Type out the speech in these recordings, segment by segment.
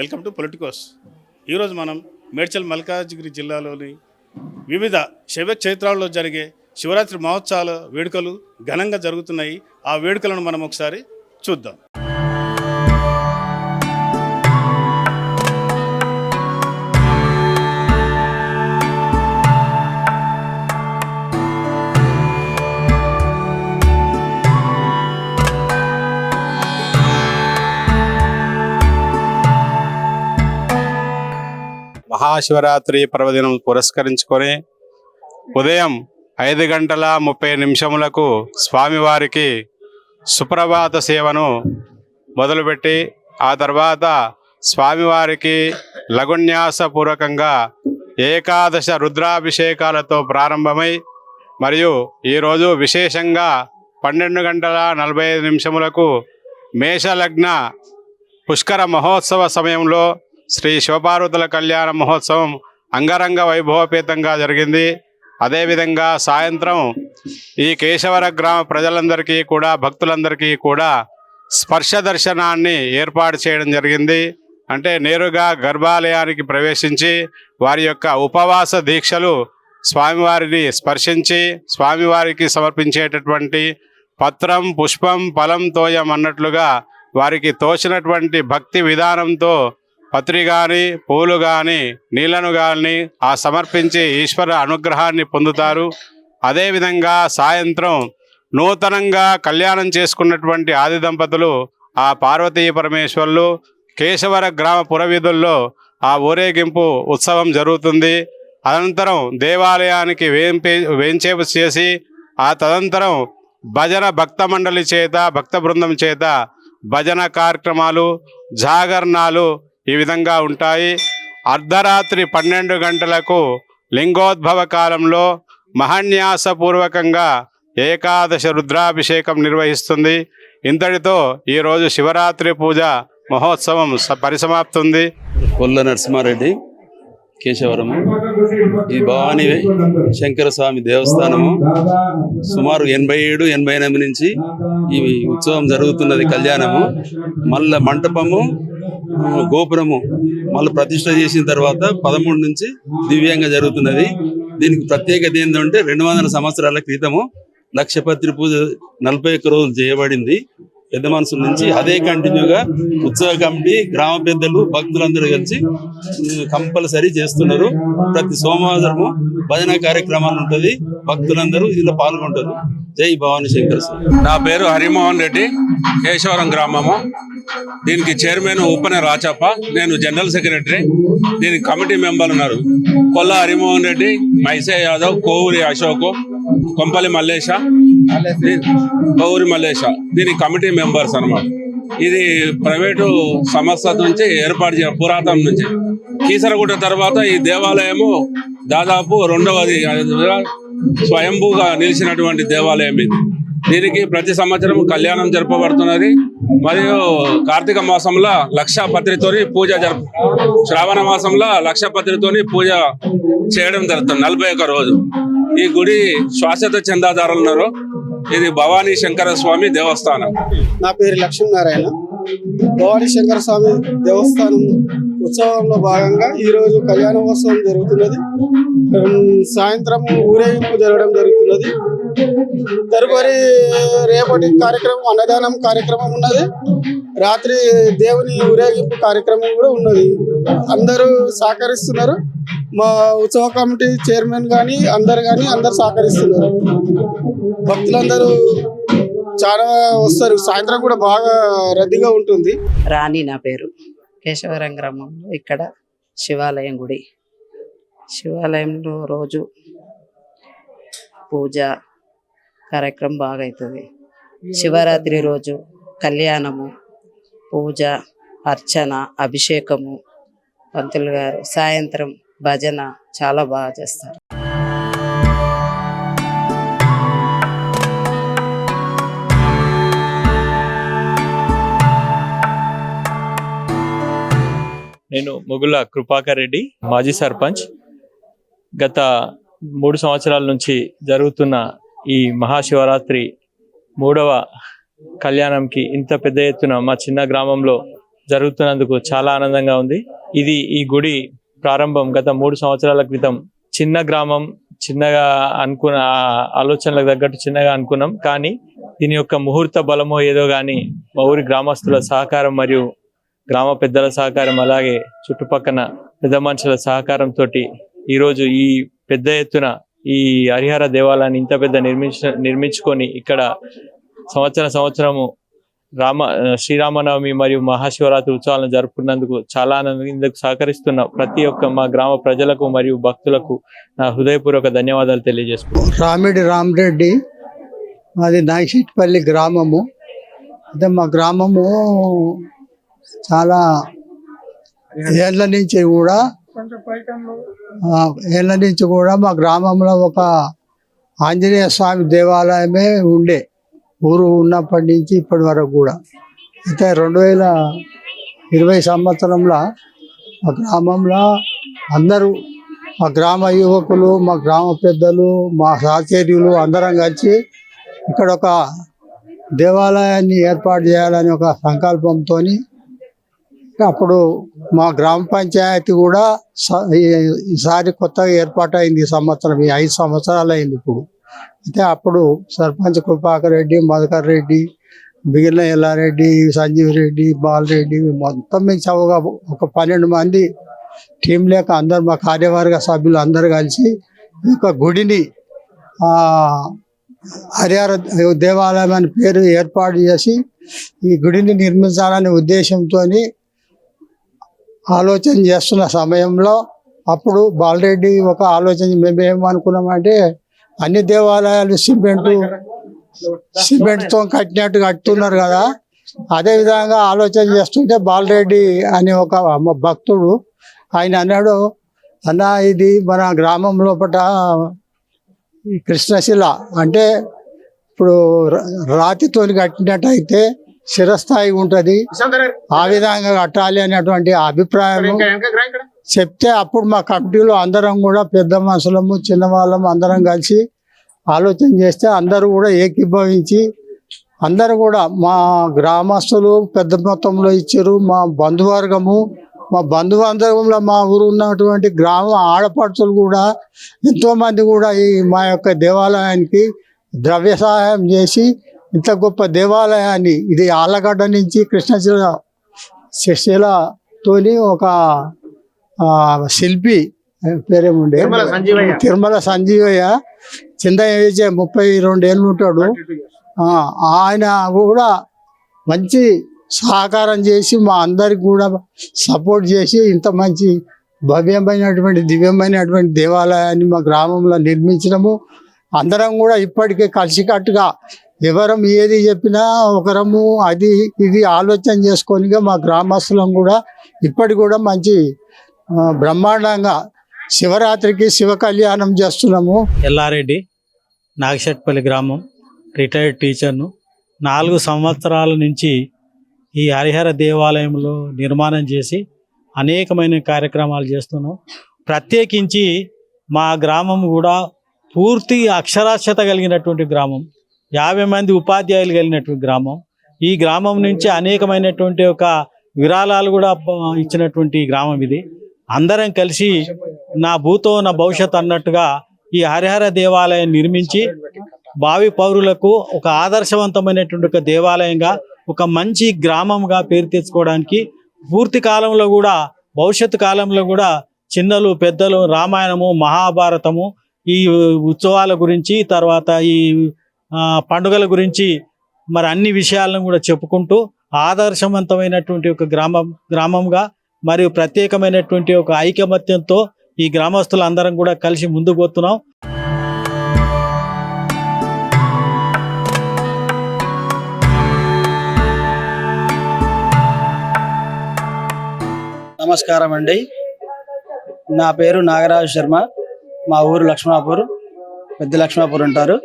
Welcome to Politicos. ఈరోజు మనం మేడ్చల్ మల్కాజ్గిరి జిల్లాలోని వివిధ శైవ క్షేత్రాల్లో జరిగే శివరాత్రి మహోత్సవాల వేడుకలు ఘనంగా జరుగుతున్నాయి. ఆ వేడుకలను మనం ఒకసారి చూద్దాం. మహాశివరాత్రి పర్వదినం పురస్కరించుకొని ఉదయం ఐదు గంటల ముప్పై నిమిషములకు స్వామివారికి సుప్రభాత సేవను మొదలుపెట్టి ఆ తర్వాత స్వామివారికి లఘున్యాసపూర్వకంగా ఏకాదశ రుద్రాభిషేకాలతో ప్రారంభమై మరియు ఈరోజు విశేషంగా పన్నెండు గంటల నలభై ఐదు నిమిషములకు మేషలగ్న పుష్కర మహోత్సవ సమయంలో శ్రీ శివపార్వతుల కళ్యాణ మహోత్సవం అంగరంగ వైభవపేతంగా జరిగింది. అదేవిధంగా సాయంత్రం ఈ కేశవర గ్రామ ప్రజలందరికీ కూడా భక్తులందరికీ కూడా స్పర్శ దర్శనాన్ని ఏర్పాటు చేయడం జరిగింది. అంటే నేరుగా గర్భాలయానికి ప్రవేశించి వారి యొక్క ఉపవాస దీక్షలు స్వామివారిని స్పర్శించి స్వామివారికి సమర్పించేటటువంటి పత్రం పుష్పం ఫలం తోయం అన్నట్లుగా వారికి తోచినటువంటి భక్తి విధానంతో పత్రి కానీ పూలు కానీ నీళ్ళను కానీ ఆ సమర్పించి ఈశ్వర అనుగ్రహాన్ని పొందుతారు. అదేవిధంగా సాయంత్రం నూతనంగా కళ్యాణం చేసుకున్నటువంటి ఆది దంపతులు ఆ పార్వతీ పరమేశ్వర్లు కేశవర గ్రామ పురవీధుల్లో ఆ ఊరేగింపు ఉత్సవం జరుగుతుంది. అనంతరం దేవాలయానికి వేంపే వేంచేపు చేసి ఆ తదనంతరం భజన భక్త మండలి చేత భక్త బృందం చేత భజన కార్యక్రమాలు జాగరణాలు ఈ విధంగా ఉంటాయి. అర్ధరాత్రి పన్నెండు గంటలకు లింగోద్భవ కాలంలో మహాన్యాసపూర్వకంగా ఏకాదశ రుద్రాభిషేకం నిర్వహిస్తుంది. ఇంతటితో ఈరోజు శివరాత్రి పూజ మహోత్సవం స- పరిసమాప్తుంది. కొల్ల నరసింహారెడ్డి కేశవరము. ఈ భవానీ శంకర స్వామి దేవస్థానము సుమారు ఎనభై ఏడు ఎనభై ఎనిమిది నుంచి ఈ ఉత్సవం జరుగుతున్నది కళ్యాణము. మల్ల మంటపము గోపురము మళ్ళీ ప్రతిష్ట చేసిన తర్వాత పదమూడు నుంచి దివ్యంగా జరుగుతున్నది. దీనికి ప్రత్యేకత ఏంటంటే రెండు వందల సంవత్సరాల క్రితము లక్షపత్రి పూజ నలభై ఒక్క రోజులు చేయబడింది. పెద్ద మనసు నుంచి అదే కంటిన్యూగా ఉత్సవ కమిటీ గ్రామ పెద్దలు భక్తులందరూ కలిసి కంపల్సరీ చేస్తున్నారు. ప్రతి సోమవారము భజన కార్యక్రమాలు ఉంటుంది. భక్తులందరూ ఇందులో పాల్గొంటారు. జై భవానీ శంకర్ నా పేరు హరిమోహన్ రెడ్డి కేశవరం గ్రామము. దీనికి చైర్మన్ ఉప్పన రాచప్ప నేను జనరల్ సెక్రటరీ. దీనికి కమిటీ మెంబర్ ఉన్నారు. కొల్ల హరిమోహన్ రెడ్డి మైసే యాదవ్ కోవూరి అశోక్. కొంపల్లి మల్లేష దీ- మల్లేష దీని కమిటీ మెంబర్స్ అన్నమాట. ఇది ప్రైవేటు సంస్థ నుంచి ఏర్పాటు చేయ పురాతనం నుంచి. కీసరగుట్ట తర్వాత ఈ దేవాలయము దాదాపు రెండవది స్వయంభూగా నిలిచినటువంటి దేవాలయం ఇది. దీనికి ప్రతి సంవత్సరం కళ్యాణం జరపబడుతున్నది. మరియు కార్తీక మాసంలో లక్షపత్రితోని పూజ జరుపు శ్రావణ మాసంలో లక్షపత్రితోని పూజ చేయడం జరుగుతుంది నలభై ఒక్క రోజు. ఈ గుడి శాశ్వత చందాదారులు ఉన్నారు. ఇది భవానీ శంకర స్వామి దేవస్థానం. నా పేరు లక్ష్మీనారాయణ. భవానీ శంకర స్వామి దేవస్థానం ఉత్సవంలో భాగంగా ఈరోజు కళ్యాణోత్సవం జరుగుతున్నది. సాయంత్రం ఊరేగింపు జరగడం జరుగుతున్నది. తదుపరి రేపటి కార్యక్రమం అన్నదానం కార్యక్రమం ఉన్నది. రాత్రి దేవుని ఊరేగింపు కార్యక్రమం కూడా ఉన్నది. అందరూ సహకరిస్తున్నారు. మా ఉత్సవ కమిటీ చైర్మన్ కానీ అందరు కానీ అందరు సహకరిస్తున్నారు. భక్తులందరూ చాలా వస్తారు. సాయంత్రం కూడా బాగా రద్దీగా ఉంటుంది. రాణి నా పేరు. కేశవరం గ్రామంలో ఇక్కడ శివాలయం గుడి. శివాలయంలో రోజు పూజ కార్యక్రమం బాగా అవుతుంది శివరాత్రి రోజు కళ్యాణము పూజ అర్చన అభిషేకము పంతులు గారు సాయంత్రం భజన చాలా బాగా చేస్తారు. నేను మొగుల కృపాకర్ రెడ్డి మాజీ సర్పంచ్. గత మూడు సంవత్సరాల నుంచి జరుగుతున్న ఈ మహాశివరాత్రి మూడవ కళ్యాణంకి ఇంత పెద్ద ఎత్తున మా చిన్న గ్రామంలో జరుగుతున్నందుకు చాలా ఆనందంగా ఉంది. ఇది ఈ గుడి ప్రారంభం గత మూడు సంవత్సరాల క్రితం చిన్న గ్రామం చిన్నగా అనుకున్న ఆలోచనలకు తగ్గట్టు చిన్నగా అనుకున్నాం. కానీ దీని యొక్క ముహూర్త బలమో ఏదో కానీ మా ఊరి గ్రామస్తుల సహకారం మరియు గ్రామ పెద్దల సహకారం అలాగే చుట్టుపక్కన పెద్ద మనుషుల సహకారంతో ఈరోజు ఈ పెద్ద ఎత్తున ఈ హరిహర దేవాలయాన్ని ఇంత పెద్ద నిర్మించ నిర్మించుకొని ఇక్కడ సంవత్సర సంవత్సరము రామ శ్రీరామనవమి మరియు మహాశివరాత్రి ఉత్సవాలను జరుపుకున్నందుకు చాలా ఆనందంగా ఇందుకు సహకరిస్తున్న ప్రతి ఒక్క మా గ్రామ ప్రజలకు మరియు భక్తులకు నా హృదయపూర్వక ధన్యవాదాలు తెలియజేసుకున్నాను రామిడి రామరెడ్డి మాది నాయశెట్టిపల్లి గ్రామము. అంటే మా గ్రామము చాలా ఏళ్ళ నుంచి కూడా ఏళ్ళ నుంచి కూడా మా గ్రామంలో ఒక ఆంజనేయ స్వామి దేవాలయమే ఉండే. ఊరు ఉన్నప్పటి నుంచి ఇప్పటి వరకు కూడా. అయితే రెండు వేల ఇరవై సంవత్సరంలో మా గ్రామంలో అందరూ మా గ్రామ యువకులు మా గ్రామ పెద్దలు మా సహచర్యులు అందరం కలిసి ఇక్కడ ఒక దేవాలయాన్ని ఏర్పాటు చేయాలని ఒక సంకల్పంతో అప్పుడు మా గ్రామ పంచాయతీ కూడా స- ఈ- ఈసారి కొత్తగా ఏర్పాటైంది ఈ సంవత్సరం ఈ ఐదు సంవత్సరాలు అయింది ఇప్పుడు. అయితే అప్పుడు సర్పంచ్ కృపాకర్ రెడ్డి మధుకర్ రెడ్డి బిగిన ఎల్లారెడ్డి సంజీవ్ రెడ్డి బాలరెడ్డి మొత్తం మీకు చవగా ఒక పన్నెండు మంది టీం లేక అందరు మా కార్యవర్గ సభ్యులు అందరు కలిసి ఈ యొక్క గుడిని హరిహర దేవాలయం అని పేరు ఏర్పాటు చేసి ఈ గుడిని నిర్మించాలనే ఉద్దేశంతో ఆలోచన చేస్తున్న సమయంలో అప్పుడు బాలరెడ్డి ఒక ఆలోచన మేము ఏమనుకున్నామంటే అన్ని దేవాలయాలు సిమెంట్ సిమెంట్తో కట్టినట్టు కట్టుతున్నారు కదా. అదే విధంగా ఆలోచన చేస్తుంటే బాలరెడ్డి అనే ఒక భక్తుడు ఆయన అన్నాడు అన్న ఇది మన గ్రామం లోపల కృష్ణశిల అంటే ఇప్పుడు రాతితో రాతితోని కట్టినట్టయితే చిరస్థాయి ఉంటది. ఆ విధంగా కట్టాలి అనేటువంటి అభిప్రాయం చెప్తే అప్పుడు మా కమిటీలో అందరం కూడా పెద్ద మనుషులము చిన్న వాళ్ళము అందరం కలిసి ఆలోచన చేస్తే అందరూ కూడా ఏకీభవించి అందరూ కూడా మా గ్రామస్తులు పెద్ద మొత్తంలో ఇచ్చారు. మా బంధువర్గము మా బంధువర్గంలో మా ఊరు ఉన్నటువంటి గ్రామ ఆడపడుచులు కూడా ఎంతో మంది కూడా ఈ మా యొక్క దేవాలయానికి ద్రవ్య సహాయం చేసి ఇంత గొప్ప దేవాలయాన్ని ఇది ఆళ్ళగడ్డ నుంచి కృష్ణశిల శిలతోని ఒక శిల్పి పేరేముండే తిరుమల సంజీవయ్య. ఏజ్ ముప్పై రెండు ఏళ్ళు ఉంటాడు. ఆయన కూడా మంచి సహకారం చేసి మా అందరికి కూడా సపోర్ట్ చేసి ఇంత మంచి భవ్యమైనటువంటి దివ్యమైనటువంటి దేవాలయాన్ని మా గ్రామంలో నిర్మించడము అందరం కూడా ఇప్పటికే కలిసికట్టుగా వివరం ఏది చెప్పినా ఒకరము అది ఇది ఆలోచన చేసుకొని మా గ్రామస్తులం కూడా ఇప్పటి కూడా మంచి బ్రహ్మాండంగా శివరాత్రికి శివ కళ్యాణం చేస్తున్నాము. ఎల్లారెడ్డి నాగశెట్పల్లి గ్రామం రిటైర్డ్ టీచర్ను. నాలుగు సంవత్సరాల నుంచి ఈ హరిహర దేవాలయంలో నిర్మాణం చేసి అనేకమైన కార్యక్రమాలు చేస్తున్నాం. ప్రత్యేకించి మా గ్రామం కూడా పూర్తి అక్షరాస్యత కలిగినటువంటి గ్రామం. యాభై మంది ఉపాధ్యాయులు కలిగినటువంటి గ్రామం. ఈ గ్రామం నుంచి అనేకమైనటువంటి ఒక విరాళాలు కూడా ఇచ్చినటువంటి గ్రామం ఇది. అందరం కలిసి నా భూతో నా భవిష్యత్ అన్నట్టుగా ఈ హరిహర దేవాలయం నిర్మించి భావి పౌరులకు ఒక ఆదర్శవంతమైనటువంటి ఒక దేవాలయంగా ఒక మంచి గ్రామంగా పేరు తెచ్చుకోవడానికి పూర్తి కాలంలో కూడా భవిష్యత్తు కాలంలో కూడా చిన్నలు పెద్దలు రామాయణము మహాభారతము ఈ ఉత్సవాల గురించి తర్వాత ఈ పండుగల గురించి మరి అన్ని విషయాలను కూడా చెప్పుకుంటూ ఆదర్శవంతమైనటువంటి ఒక గ్రామం గ్రామంగా మరియు ప్రత్యేకమైనటువంటి ఒక ఐకమత్యంతో ఈ గ్రామస్తులు అందరం కూడా కలిసి ముందుకు పోతున్నాం. నమస్కారం అండి. నా పేరు నాగరాజు శర్మ. మా ఊరు లక్ష్మాపూర్ పెద్ద లక్ష్మాపూర్ ఉంటారు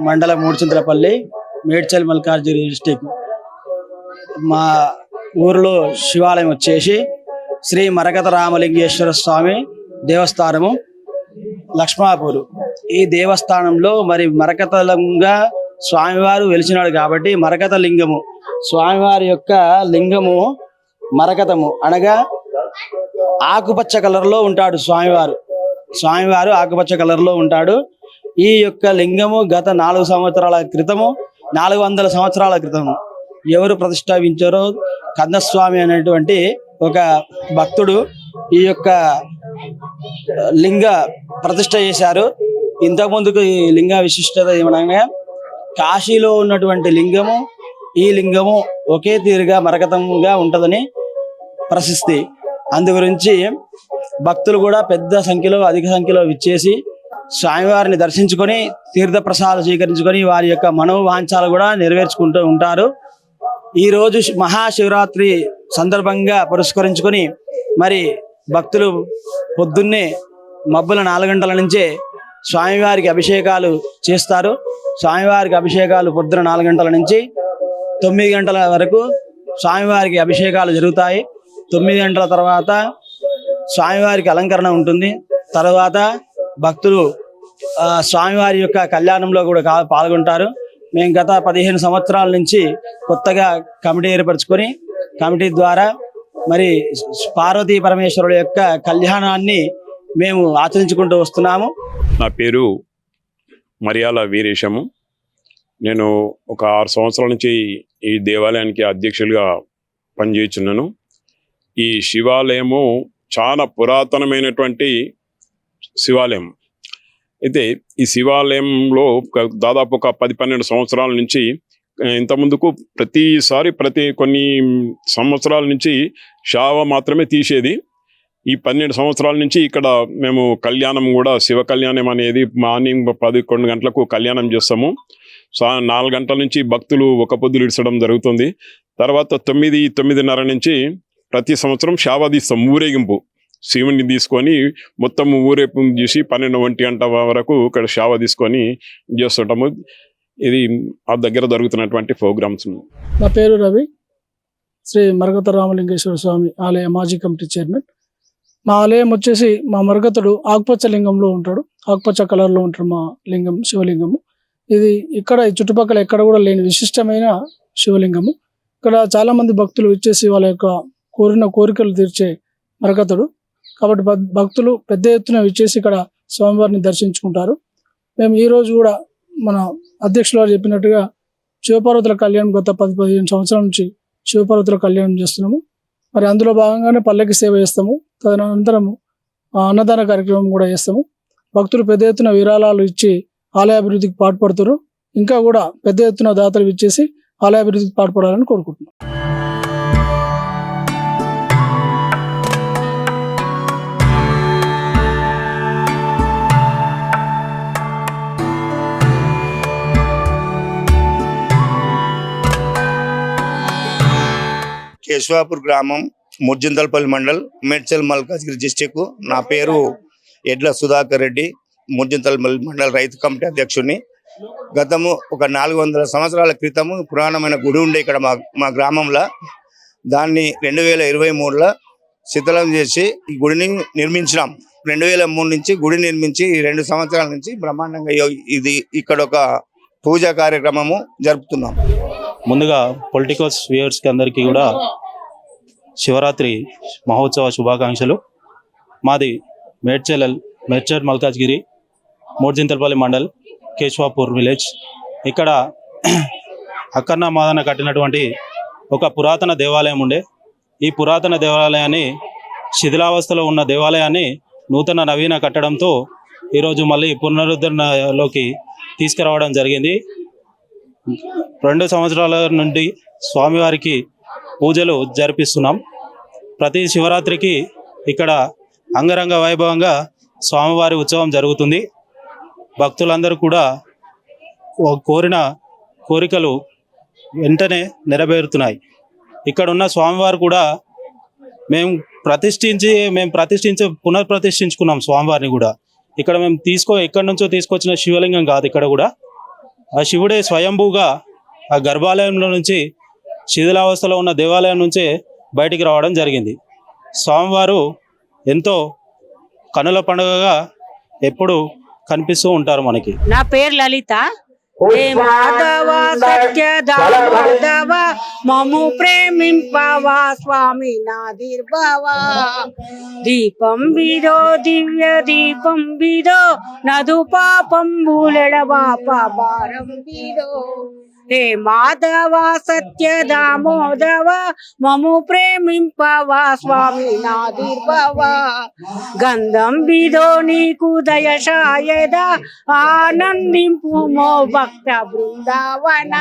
మండలం మూడుచింతలపల్లి మేడ్చల్ మల్కార్జురి డిస్టిక్ మా ఊరిలో శివాలయం వచ్చేసి శ్రీ మరకత రామలింగేశ్వర స్వామి దేవస్థానము లక్ష్మాపూర్ ఈ దేవస్థానంలో మరి మరకతలంగా స్వామివారు వెలిచినాడు కాబట్టి మరకత లింగము. స్వామివారి యొక్క లింగము మరకతము. అనగా ఆకుపచ్చ కలర్లో ఉంటాడు స్వామివారు. స్వామివారు ఆకుపచ్చ కలర్లో ఉంటాడు. ఈ యొక్క లింగము గత నాలుగు సంవత్సరాల క్రితము నాలుగు వందల సంవత్సరాల క్రితము ఎవరు ప్రతిష్టాపించారో కందస్వామి అనేటువంటి ఒక భక్తుడు ఈ యొక్క లింగ ప్రతిష్ట చేశారు. ఇంతకుముందుకు ఈ లింగ విశిష్టత ఏమనగా కాశీలో ఉన్నటువంటి లింగము ఈ లింగము ఒకే తీరుగా మరకతంగా ఉంటుందని ప్రశస్తి. అందు గురించి భక్తులు కూడా పెద్ద సంఖ్యలో అధిక సంఖ్యలో విచ్చేసి స్వామివారిని దర్శించుకొని తీర్థ ప్రసాదాలు స్వీకరించుకొని వారి యొక్క మనోవాంఛాలు కూడా నెరవేర్చుకుంటూ ఉంటారు. ఈరోజు మహాశివరాత్రి సందర్భంగా పురస్కరించుకొని మరి భక్తులు పొద్దున్నే మబ్బుల నాలుగు గంటల నుంచే స్వామివారికి అభిషేకాలు చేస్తారు. స్వామివారికి అభిషేకాలు పొద్దున నాలుగు గంటల నుంచి తొమ్మిది గంటల వరకు స్వామివారికి అభిషేకాలు జరుగుతాయి. తొమ్మిది గంటల తర్వాత స్వామివారికి అలంకరణ ఉంటుంది. తర్వాత భక్తులు స్వామివారి యొక్క కళ్యాణంలో కూడా పాల్గొంటారు. మేము గత పదిహేను సంవత్సరాల నుంచి కొత్తగా కమిటీ ఏర్పరచుకొని కమిటీ ద్వారా మరి పార్వతీ పరమేశ్వరుల యొక్క కళ్యాణాన్ని మేము ఆచరించుకుంటూ వస్తున్నాము. నా పేరు మరియాల వీరేశము. నేను ఒక ఆరు సంవత్సరాల నుంచి ఈ దేవాలయానికి అధ్యక్షులుగా పనిచేస్తున్నాను ఈ శివాలయము చాలా పురాతనమైనటువంటి శివాలయం. అయితే ఈ శివాలయంలో దాదాపు ఒక పది పన్నెండు సంవత్సరాల నుంచి ఇంతకుముందుకు ప్రతిసారి ప్రతి కొన్ని సంవత్సరాల నుంచి శావ మాత్రమే తీసేది. ఈ పన్నెండు సంవత్సరాల నుంచి ఇక్కడ మేము కళ్యాణం కూడా శివ కళ్యాణం అనేది మార్నింగ్ పదకొండు గంటలకు కళ్యాణం చేస్తాము. సా నాలుగు గంటల నుంచి భక్తులు ఒక పొద్దులు ఇడ్చడం జరుగుతుంది. తర్వాత తొమ్మిది తొమ్మిదిన్నర నుంచి ప్రతి సంవత్సరం శావ తీస్తాం ఊరేగింపు. శివుని తీసుకొని మొత్తం ఊరేపు చేసి పన్నెండు ఒంటి గంట వరకు ఇక్కడ శావ తీసుకొని చేస్తుంటాము. ఇది ఆ దగ్గర జరుగుతున్నటువంటి ప్రోగ్రామ్స్. నా పేరు రవి. శ్రీ మరగత రామలింగేశ్వర స్వామి ఆలయ మాజీ కమిటీ చైర్మన్. మా ఆలయం వచ్చేసి మా మరగతుడు ఆకుపచ్చ లింగంలో ఉంటాడు. ఆకుపచ్చ కలర్లో ఉంటాడు మా లింగం శివలింగము. ఇది ఇక్కడ ఈ చుట్టుపక్కల ఎక్కడ కూడా లేని విశిష్టమైన శివలింగము. ఇక్కడ చాలామంది భక్తులు వచ్చేసి వాళ్ళ యొక్క కోరిన కోరికలు తీర్చే మరగతుడు. కాబట్టి భక్తులు పెద్ద ఎత్తున విచ్చేసి ఇక్కడ స్వామివారిని దర్శించుకుంటారు. మేము ఈ రోజు కూడా మన అధ్యక్షులు చెప్పినట్టుగా శివపార్వతుల కళ్యాణం గత పది పదిహేను సంవత్సరాల నుంచి శివపార్వతుల కళ్యాణం చేస్తున్నాము. మరి అందులో భాగంగానే పల్లకి సేవ చేస్తాము. తదనంతరము ఆ, అన్నదాన కార్యక్రమం కూడా చేస్తాము. భక్తులు పెద్ద ఎత్తున విరాళాలు ఇచ్చి ఆలయ అభివృద్ధికి పాటుపడుతారు. ఇంకా కూడా పెద్ద ఎత్తున దాతలు ఇచ్చేసి ఆలయ అభివృద్ధికి పాటుపడాలని కోరుకుంటున్నాం. కేశవాపూర్ గ్రామం ముర్జిందల్పల్లి మండల్ మేడ్చల్ మల్కాజ్గిరి డిస్టిక్ నా పేరు ఎడ్ల సుధాకర్ రెడ్డి ముర్జిందల్పల్లి మండల్ రైతు కమిటీ అధ్యక్షుడిని. గతము ఒక నాలుగు వందల సంవత్సరాల క్రితము పురాణమైన గుడి ఉండే ఇక్కడ మా మా గ్రామంలో. దాన్ని రెండు వేల ఇరవై మూడులో శిథిలం చేసి ఈ గుడిని నిర్మించినాం. రెండు వేల మూడు నుంచి గుడి నిర్మించి ఈ రెండు సంవత్సరాల నుంచి బ్రహ్మాండంగా ఇది ఇక్కడ ఒక పూజా కార్యక్రమము జరుపుతున్నాం. ముందుగా పొలిటికల్ వ్యూవర్స్కి అందరికీ కూడా శివరాత్రి మహోత్సవ శుభాకాంక్షలు. మాది మేడ్చల్ మేడ్చల్ మల్కాజ్గిరి మూడ్జింతలపల్లి మండల్ కేశవాపూర్ విలేజ్ ఇక్కడ అక్కన్న మాదన కట్టినటువంటి ఒక పురాతన దేవాలయం ఉండే. ఈ పురాతన దేవాలయాన్ని శిథిలావస్థలో ఉన్న దేవాలయాన్ని నూతన నవీన కట్టడంతో ఈరోజు మళ్ళీ పునరుద్ధరణలోకి తీసుకురావడం జరిగింది. రెండు సంవత్సరాల నుండి స్వామివారికి పూజలు జరిపిస్తున్నాం. ప్రతి శివరాత్రికి ఇక్కడ అంగరంగ వైభవంగా స్వామివారి ఉత్సవం జరుగుతుంది. భక్తులందరూ కూడా కోరిన కోరికలు వెంటనే నెరవేరుతున్నాయి. ఇక్కడ ఉన్న స్వామివారు కూడా మేము ప్రతిష్ఠించి మేము ప్రతిష్ఠించి పునఃప్రతిష్ఠించుకున్నాం స్వామివారిని కూడా. ఇక్కడ మేము తీసుకో ఎక్కడి నుంచో తీసుకొచ్చిన శివలింగం కాదు ఇక్కడ కూడా. ఆ శివుడే స్వయంభూగా ఆ గర్భాలయంలో నుంచి శిథిలావస్థలో ఉన్న దేవాలయం నుంచే బయటికి రావడం జరిగింది. స్వామివారు ఎంతో కనుల పండుగగా ఎప్పుడు కనిపిస్తూ ఉంటారు మనకి. నా పేరు లలిత. హే మాధవ సత్య దామోదవ మము ప్రేమింపవా స్వామి నాదిర్భవ దీపం విదో దివ్య దీపం విదో నదు పాపం బూలెడవా పాపారం విదో హే మాధవ సత్య దామోదవ మము ప్రేమింపవా స్వామి నాదిర్భవ. గంధం విధో నీకు దయశాయద ఆనందింపు మో భక్త బృందావన.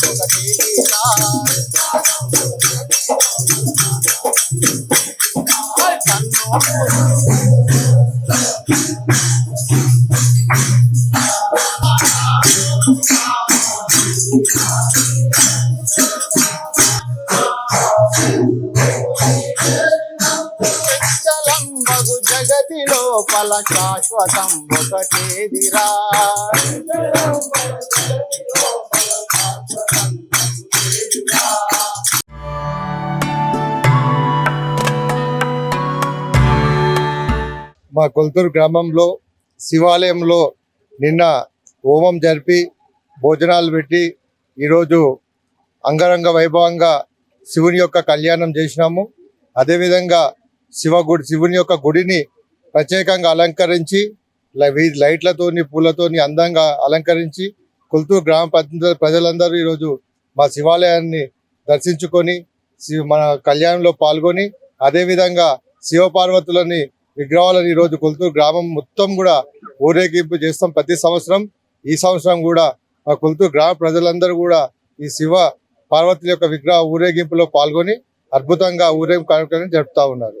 జగతి శాశ్వతం ఒకటేదిరా. మా కొల్తూరు గ్రామంలో శివాలయంలో నిన్న హోమం జరిపి భోజనాలు పెట్టి ఈరోజు అంగరంగ వైభవంగా శివుని యొక్క కళ్యాణం చేసినాము. అదేవిధంగా శివ గుడి శివుని యొక్క గుడిని ప్రత్యేకంగా అలంకరించి లైట్లతోని పూలతోని అందంగా అలంకరించి కొల్తూరు గ్రామ ప్రజలందరూ ఈరోజు మా శివాలయాన్ని దర్శించుకొని శివ- మన కళ్యాణంలో పాల్గొని అదేవిధంగా శివపార్వతులని విగ్రహాలను ఈరోజు కొల్తూరు గ్రామం మొత్తం కూడా ఊరేగింపు చేస్తాం ప్రతి సంవత్సరం. ఈ సంవత్సరం కూడా మా కొల్తూరు గ్రామ ప్రజలందరూ కూడా ఈ శివ పార్వతుల యొక్క విగ్రహ ఊరేగింపులో పాల్గొని అద్భుతంగా ఊరేగింపు కార్యక్రమం జరుపుతా ఉన్నారు.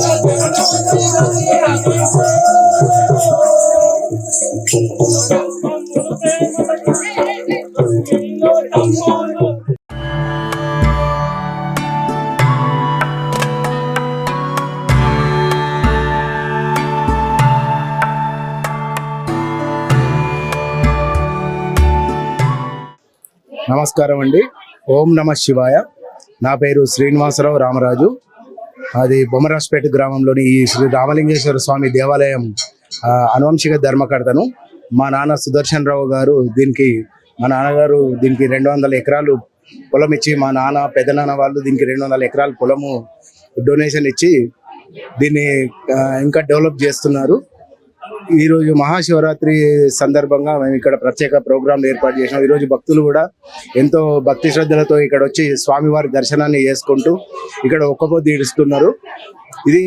నమస్కారం అండి. ఓం నమ శివాయ. నా పేరు శ్రీనివాసరావు రామరాజు. అది బొమ్మరాజ్పేట గ్రామంలోని ఈ శ్రీ రామలింగేశ్వర స్వామి దేవాలయం అనువంశిక ధర్మకర్తను. మా నాన్న సుదర్శన్ రావు గారు దీనికి మా నాన్నగారు దీనికి రెండు వందల ఎకరాలు పొలం ఇచ్చి మా నాన్న పెదనాన్న వాళ్ళు దీనికి రెండు వందల ఎకరాలు పొలము డొనేషన్ ఇచ్చి దీన్ని ఇంకా డెవలప్ చేస్తున్నారు. ఈరోజు మహాశివరాత్రి సందర్భంగా మేము ఇక్కడ ప్రత్యేక ప్రోగ్రాంలు ఏర్పాటు చేసినాం. ఈరోజు భక్తులు కూడా ఎంతో భక్తి శ్రద్ధలతో ఇక్కడ వచ్చి స్వామివారి దర్శనాన్ని చేసుకుంటూ ఇక్కడ ఒక్కపోద్దు ఈడుస్తున్నారు ఇది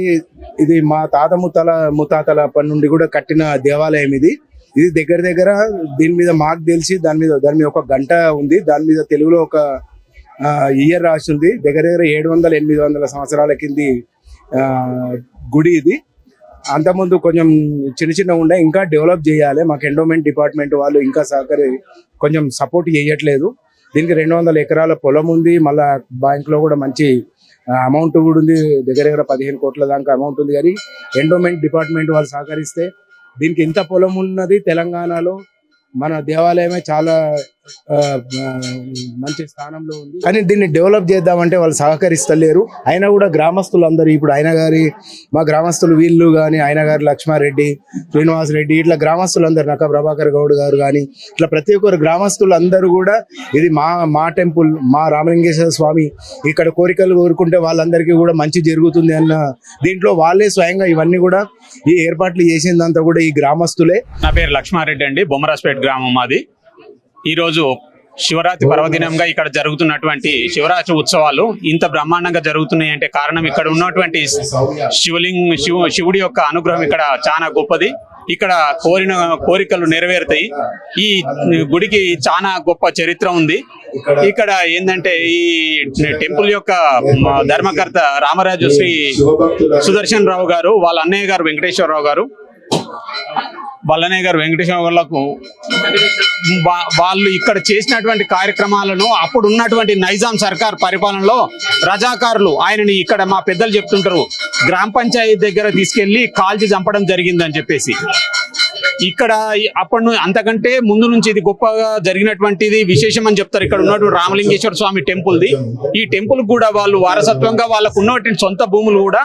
ఇది మా తాత ముత్తాల ముత్తాతల పని నుండి కూడా కట్టిన దేవాలయం ఇది. ఇది దగ్గర దగ్గర దీని మీద మాకు తెలిసి దాని మీద దాని మీద ఒక గంట ఉంది. దాని మీద తెలుగులో ఒక ఇయర్ రాసి ఉంది. దగ్గర దగ్గర ఏడు వందల ఎనిమిది వందల సంవత్సరాల కింది ఆ, గుడి ఇది. అంతకుముందు కొంచెం చిన్న చిన్న ఉండే ఇంకా డెవలప్ చేయాలి. మాకు ఎండోమెంట్ డిపార్ట్మెంట్ వాళ్ళు ఇంకా సహకరి కొంచెం సపోర్ట్ చేయట్లేదు. దీనికి రెండు వందల ఎకరాల పొలం ఉంది. మళ్ళా బ్యాంక్లో కూడా మంచి అమౌంట్ కూడా ఉంది. దగ్గర దగ్గర పదిహేను కోట్ల దాకా అమౌంట్ ఉంది. కానీ ఎండోమెంట్ డిపార్ట్మెంట్ వాళ్ళు సహకరిస్తే దీనికి ఇంత పొలం ఉన్నది తెలంగాణలో. మన దేవాలయమే చాలా మంచి స్థానంలో ఉంది. కానీ దీన్ని డెవలప్ చేద్దామంటే వాళ్ళు సహకరిస్తలేరు. అయినా కూడా గ్రామస్తులందరూ ఇప్పుడు ఆయన గారి మా గ్రామస్తులు వీళ్ళు కానీ ఆయన గారి లక్ష్మారెడ్డి శ్రీనివాస్ రెడ్డి ఇట్లా గ్రామస్తులందరూ నక్క ప్రభాకర్ గౌడ్ గారు కానీ ఇట్లా ప్రతి ఒక్కరు గ్రామస్తులు అందరూ కూడా ఇది మా మా టెంపుల్ మా రామలింగేశ్వర స్వామి ఇక్కడ కోరికలు కోరుకుంటే వాళ్ళందరికీ కూడా మంచి జరుగుతుంది అన్న దీంట్లో వాళ్ళే స్వయంగా ఇవన్నీ కూడా ఈ ఏర్పాట్లు చేసిందంతా కూడా ఈ గ్రామస్తులే. నా పేరు లక్ష్మారెడ్డి అండి బొమ్మరాజ్పేట గ్రామం మాది. ఈరోజు శివరాత్రి పర్వదినంగా ఇక్కడ జరుగుతున్నటువంటి శివరాత్రి ఉత్సవాలు ఇంత బ్రహ్మాండంగా జరుగుతున్నాయి అంటే కారణం ఇక్కడ ఉన్నటువంటి శివలింగ శివ శివుడి యొక్క అనుగ్రహం ఇక్కడ చాలా గొప్పది. ఇక్కడ కోరిన కోరికలు నెరవేరుతాయి. ఈ గుడికి చాలా గొప్ప చరిత్ర ఉంది. ఇక్కడ ఏంటంటే ఈ టెంపుల్ యొక్క ధర్మకర్త రామరాజు శ్రీ సుదర్శన్ రావు గారు వాళ్ళ అన్నయ్య గారు వెంకటేశ్వరరావు గారు. బల్లనే గారు వెంకటేశ్వర వాళ్ళు ఇక్కడ చేసినటువంటి కార్యక్రమాలను అప్పుడు ఉన్నటువంటి నైజాం సర్కార్ పరిపాలనలో రజాకారులు ఆయనని ఇక్కడ మా పెద్దలు చెప్తుంటారు గ్రామ పంచాయతీ దగ్గర తీసుకెళ్ళి కాల్చి చంపడం జరిగిందని చెప్పేసి. ఇక్కడ అప్పటి నుంచి అంతకంటే ముందు నుంచి ఇది గొప్పగా జరిగినటువంటిది విశేషం అని చెప్తారు. ఇక్కడ ఉన్నటువంటి రామలింగేశ్వర స్వామి టెంపుల్ది. ఈ టెంపుల్ కూడా వాళ్ళు వారసత్వంగా వాళ్ళకు ఉన్నటువంటి సొంత భూములు కూడా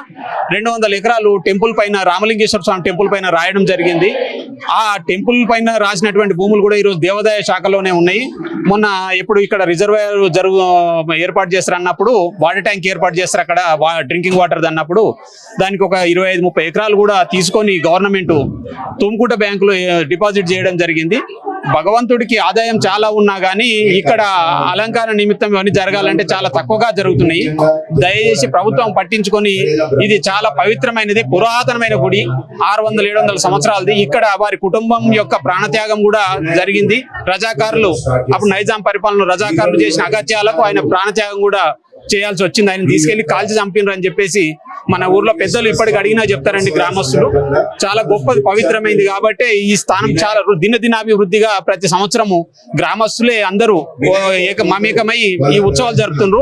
రెండు ఎకరాలు టెంపుల్ పైన రామలింగేశ్వర స్వామి టెంపుల్ పైన రాయడం జరిగింది. ఆ టెంపుల్ పైన రాసినటువంటి భూములు కూడా ఈరోజు దేవాదాయ శాఖలోనే ఉన్నాయి. మొన్న ఎప్పుడు ఇక్కడ రిజర్వాయర్ జరుగు ఏర్పాటు చేస్తారు అన్నప్పుడు వాటర్ ట్యాంక్ ఏర్పాటు చేస్తారు అక్కడ డ్రింకింగ్ వాటర్ అన్నప్పుడు. దానికి ఒక ఇరవై ఐదు ముప్పై ఎకరాలు కూడా తీసుకొని గవర్నమెంట్ తుమ్కుంట బ్యాంకులో డిపాజిట్ చేయడం జరిగింది. భగవంతుడికి ఆదాయం చాలా ఉన్నా గానీ ఇక్కడ అలంకార నిమిత్తం ఇవన్నీ జరగాలంటే చాలా తక్కువగా జరుగుతున్నాయి. దయచేసి ప్రభుత్వం పట్టించుకొని ఇది చాలా పవిత్రమైనది పురాతనమైన గుడి. ఆరు వందల ఏడు వందల సంవత్సరాలది. ఇక్కడ వారి కుటుంబం యొక్క ప్రాణత్యాగం కూడా జరిగింది. రజాకారులు అప్పుడు నైజాం పరిపాలన రజాకారులు చేసిన అగత్యాలకు ఆయన ప్రాణత్యాగం కూడా చేయాల్సి వచ్చింది ఆయన తీసుకెళ్ళి కాల్చి చంపినరు అని చెప్పేసి మన ఊర్లో పెద్దలు ఇప్పటికి అడిగినా చెప్తారండి గ్రామస్తులు చాలా గొప్పది పవిత్రమైంది కాబట్టి ఈ స్థానం చాలా దినదినాభివృద్ధిగా ప్రతి సంవత్సరము గ్రామస్తులే అందరూ ఓ ఏక మమేకమై ఈ ఉత్సవాలు జరుపుతుండ్రు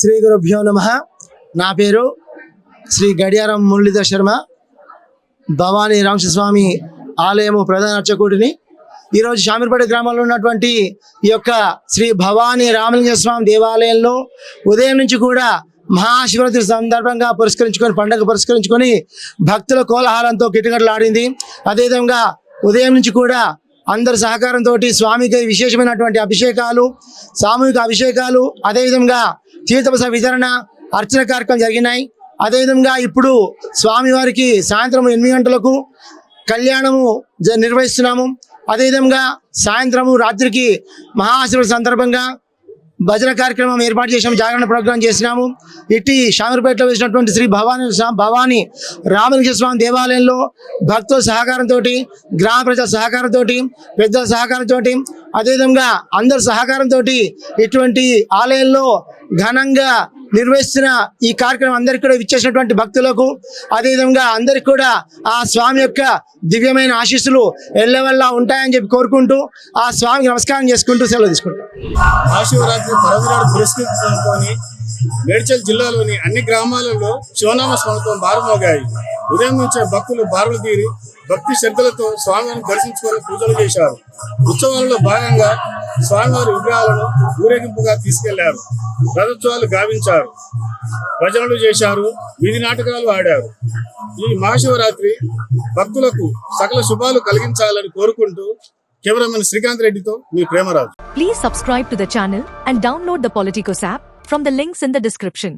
శ్రీ గురుభ్యో నమ. నా పేరు శ్రీ గడియారం మురళీధర్ శర్మ. భవానీ రామస్వామి ఆలయము ప్రధాన అర్చకుడిని. ఈరోజు షామీర్పేట గ్రామంలో ఉన్నటువంటి ఈ యొక్క శ్రీ భవానీ రామలింగ స్వామి దేవాలయంలో ఉదయం నుంచి కూడా మహాశివరాత్రి సందర్భంగా పురస్కరించుకొని పండుగ పురస్కరించుకొని భక్తుల కోలాహలంతో కిటకటలాడింది. అదేవిధంగా ఉదయం నుంచి కూడా అందరి సహకారంతో స్వామికి విశేషమైనటువంటి అభిషేకాలు సామూహిక అభిషేకాలు అదేవిధంగా జీవితపస వితరణ అర్చన కార్యక్రమం జరిగినాయి. అదేవిధంగా ఇప్పుడు స్వామివారికి సాయంత్రం ఎనిమిది గంటలకు కళ్యాణము జ- నిర్వహిస్తున్నాము. అదేవిధంగా సాయంత్రము రాత్రికి మహాశివరాత్రి సందర్భంగా భజన కార్యక్రమం ఏర్పాటు చేసాము జాగరణ ప్రోగ్రాం చేసినాము. ఇట్టి షామీర్పేటలో వేసినటువంటి శ్రీ భవానీ స్వా- భవానీ రామలింగ స్వామి దేవాలయంలో భక్తుల సహకారంతో గ్రామ ప్రజల సహకారంతో పెద్దల సహకారంతో అదేవిధంగా అందరి సహకారంతో ఇటువంటి ఆలయంలో ఘనంగా నిర్వహిస్తున్న ఈ కార్యక్రమం అందరికీ కూడా విచ్చేసినటువంటి భక్తులకు అదేవిధంగా అందరికి కూడా ఆ స్వామి యొక్క దివ్యమైన ఆశీస్సులు ఎల్లవల్లా ఉంటాయని చెప్పి కోరుకుంటూ ఆ స్వామికి నమస్కారం చేసుకుంటూ సెలవు తీసుకుంటాం. మహాశివరాత్రి పర్వదినాడు పురస్కరించుకొని మేడ్చల్ జిల్లాలోని అన్ని గ్రామాలలో శివనామ స్మరణతో మారుమోగాయి ఉదయం నుంచే భక్తులు బారులు తీరి భక్తి శ్రద్ధలతో స్వామివారిని దర్శించుకొని పూజలు చేశారు. ఉత్సవాలలో భాగంగా స్వామివారి విగ్రహాలను ఊరేగింపుగా తీసుకెళ్ళారు. రథోత్సవాలు గావించారు. భజనలు చేశారు. వీధి నాటకాలు ఆడారు. ఈ మహాశివరాత్రి భక్తులకు సకల శుభాలు కలిగించాలని కోరుకుంటూ కెమెరామెన్ శ్రీకాంత్ రెడ్డితో మీ Premaraju. Please subscribe to the channel and download the Politicos app from the links in the description